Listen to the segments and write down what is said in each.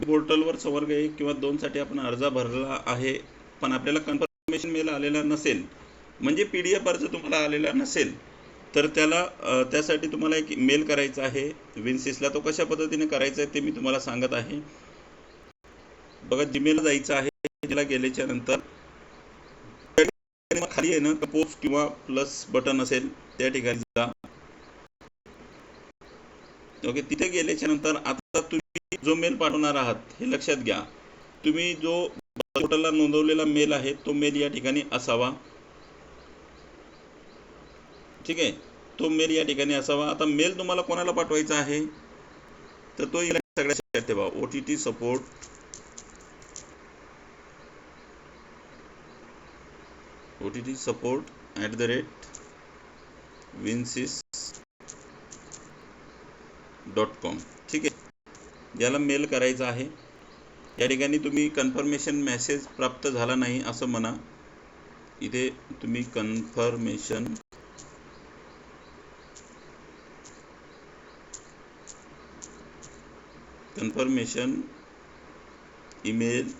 पोर्टलवर संवर्ग एक किंवा दोनसाठी आपण अर्ज भरला आहे पण आपल्याला कन्फर्मेशन मेल आलेला नसेल म्हणजे पी डी एफ अर्ज तुम्हाला आलेला नसेल तर त्याला त्यासाठी तुम्हाला एक मेल करायचा आहे. विन्सिसला तो कशा पद्धतीने करायचा आहे ते मी तुम्हाला सांगत आहे. बघा जीमेल जायचं आहे. जिला गेल्याच्यानंतर खाली आहे ना पोस्ट किंवा प्लस बटन असेल त्या ठिकाणी जा. ओके तिथे गेल्याच्यानंतर आता तुम्ही जो मेल पाठवणार आहात हे लक्षात घ्या. तुम्ही जो पोर्टलला नोंदवलेला मेल आहे तो मेल या ठिकाणी असावा. ठीक आहे? तो मेल या ठिकाणी असावा. आता मेल तुम्हाला कोणाला पाठवायचा आहे? तर तो सगळ्या लक्षात ठेवा. O T T support O T T support at the rate Vinsys dot com ठीक आहे? याला मेल करायचा आहे. या ठिकाणी तुम्ही कन्फर्मेशन मेसेज प्राप्त झाला नाही असं म्हणा. इथे तुम्ही कन्फर्मेशन कन्फर्मेशन ईमेल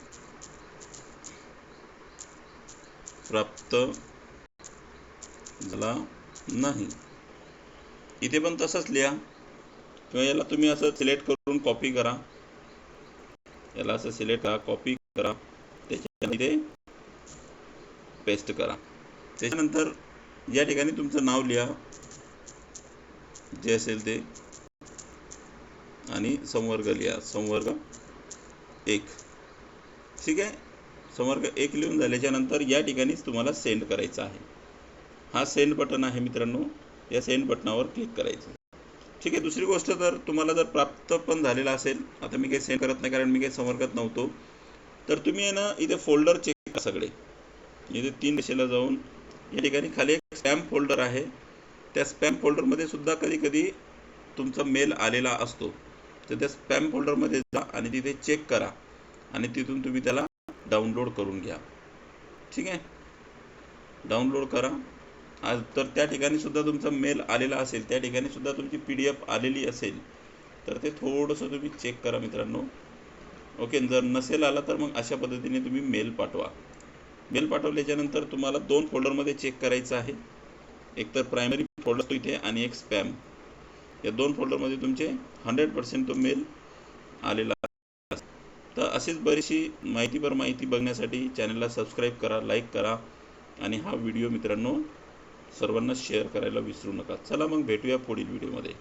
प्राप्त झाला नाही. इथे पण तसंच लिहा. किंवा याला तुम्ही असं सिलेक्ट करून कॉपी करा. याला असं सिलेक्ट करा कॉपी करा. त्याच्यामध्ये पेस्ट करा. त्याच्यानंतर या ठिकाणी तुमचं नाव लिहा. जे असेल ते. आणि संवर्ग लिहा. संवर्ग एक. ठीक आहे? संवर्ग एक लिहून झाल्याच्यानंतर या ठिकाणीच तुम्हाला सेंड करायचं आहे. हा सेंड बटन आहे मित्रांनो. या सेंड बटनावर क्लिक करायचं. ठीक आहे दुसरी गोष्ट जर तुम्हाला जर प्राप्त पण झालेला असेल आता मी काही सेंड करत नाही कारण मी काही संवर्गात नव्हतो तर तुम्ही आहे ना इथे फोल्डर चेक करा सगळे. इथे तीन दिशेला जाऊन या ठिकाणी खाली एक स्पॅम फोल्डर आहे. त्या स्पॅम फोल्डरमध्ये सुद्धा कधी कधी तुमचा मेल आलेला असतो. तर त्या स्पॅम फोल्डरमध्ये जा आणि तिथे चेक करा आणि तिथून तुम्ही त्याला डाउनलोड करून घ्या. ठीक आहे? डाउनलोड करा. तर त्या ठिकाणी सुद्धा तुमचा मेल आलेला असेल त्या ठिकाणी सुद्धा तुमची पी डी एफ आलेली असेल तर ते थोडंसं तुम्ही चेक करा मित्रांनो. ओके जर नसेल आला तर मग अशा पद्धतीने तुम्ही मेल पाठवा. मेल पाठवल्याच्यानंतर तुम्हाला दोन फोल्डरमध्ये चेक करायचं आहे. एक तर प्रायमरी फोल्डर इथे आणि एक स्पॅम या दोन फोल्डरमध्ये तुमचे हंड्रेड पर्सेंट तो मेल आलेला तर अशीच बरीचशी माहितीभर माहिती बघण्यासाठी चॅनलला सबस्क्राईब करा लाईक करा आणि हा व्हिडिओ मित्रांनो सर्वांना शेअर करायला विसरू नका. चला मग भेटूया पुढील व्हिडिओमध्ये